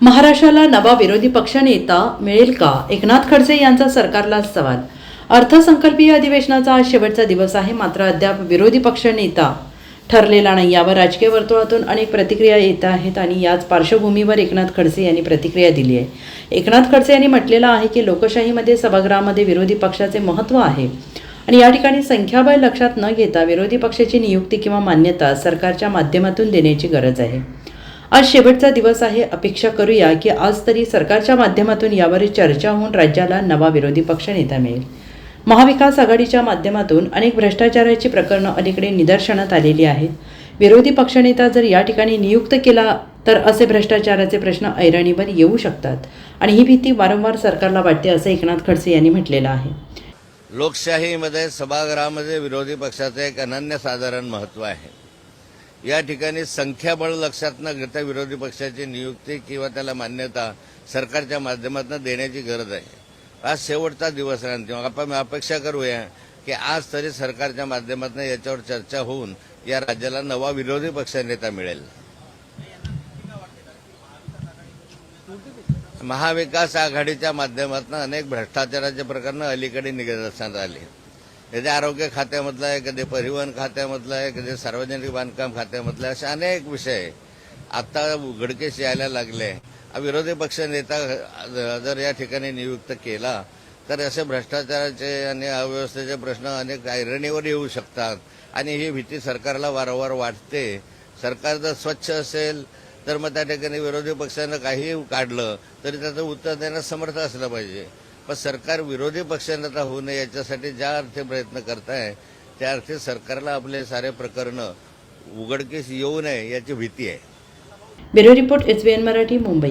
महाराष्ट्राला नवा विरोधी पक्षनेता मिळेल का? एकनाथ खडसे यांचा सरकारला सवाल. अर्थसंकल्पीय अधिवेशनाचा आज शेवटचा दिवस आहे मात्र अद्याप विरोधी पक्षनेता ठरलेला नाही. यावर राजकीय वर्तुळातून अनेक प्रतिक्रिया येत आहेत आणि याच पार्श्वभूमीवर एकनाथ खडसे यांनी प्रतिक्रिया दिली आहे. एकनाथ खडसे यांनी म्हटलेलं आहे की लोकशाहीमध्ये सभागृहामध्ये विरोधी पक्षाचे महत्त्व आहे आणि या ठिकाणी संख्याबळ लक्षात न घेता विरोधी पक्षाची नियुक्ती किंवा मान्यता सरकारच्या माध्यमातून देण्याची गरज आहे. आज शेवटचा दिवस आहे. अपेक्षा करूया की आज तरी सरकारच्या माध्यमातून यावर चर्चा होऊन राज्याला नवा विरोधी पक्ष नेता मिळेल. महाविकास आघाडीच्या माध्यमातून अनेक भ्रष्टाचाराची प्रकरणं अलीकडे निदर्शनात आलेली आहेत. विरोधी पक्षनेता जर या ठिकाणी नियुक्त केला तर असे भ्रष्टाचाराचे प्रश्न ऐरणीवर येऊ शकतात. आणि ही भीती वारंवार सरकारला वाटते असं एकनाथ खडसे यांनी म्हटलेलं आहे. लोकशाहीमध्ये सभागृहामध्ये विरोधी पक्षाचं एक अनन्यसाधारण महत्त्व आहे. या ठिकाणी संख्याबळ लक्षात न घेता विरोधी पक्षाची नियुक्ती किंवा त्याला मान्यता सरकारच्या माध्यमातून देण्याची गरज आहे. आज शेवटचा दिवस आहे आपण अपेक्षा करूया की आज तरी सरकारच्या माध्यमातून याच्यावर चर्चा होऊन या राज्याला नवा विरोधी पक्षनेता मिळेल. महाविकास आघाडीच्या माध्यमातून अनेक भ्रष्टाचाराचे प्रकरणं अलीकडे निदर्शनात आली. कधी आरोग्य खात्यामधलं आहे कधी परिवहन खात्यामधलं आहे कधी सार्वजनिक बांधकाम खात्यामधलं आहे असे अनेक विषय आता उघडकीस यायला लागले. विरोधी पक्ष नेता जर या ठिकाणी नियुक्त केला तर असे भ्रष्टाचाराचे आणि अव्यवस्थेचे प्रश्न अनेक ऐरणीवर येऊ शकतात. आणि ही भीती सरकारला वारंवार वाटते. सरकार जर स्वच्छ असेल तर मग त्या ठिकाणी विरोधी पक्षानं काही काढलं तरी त्याचं उत्तर देण्यास समर्थ असलं पाहिजे. पण सरकार विरोधी पक्षनेता होऊ नये याच्यासाठी ज्या अर्थी प्रयत्न करताय त्या अर्थी सरकारला आपले सारे प्रकरणं उघडकीस येऊ नये याची भीती आहे. Bureau report S Marathi Mumbai.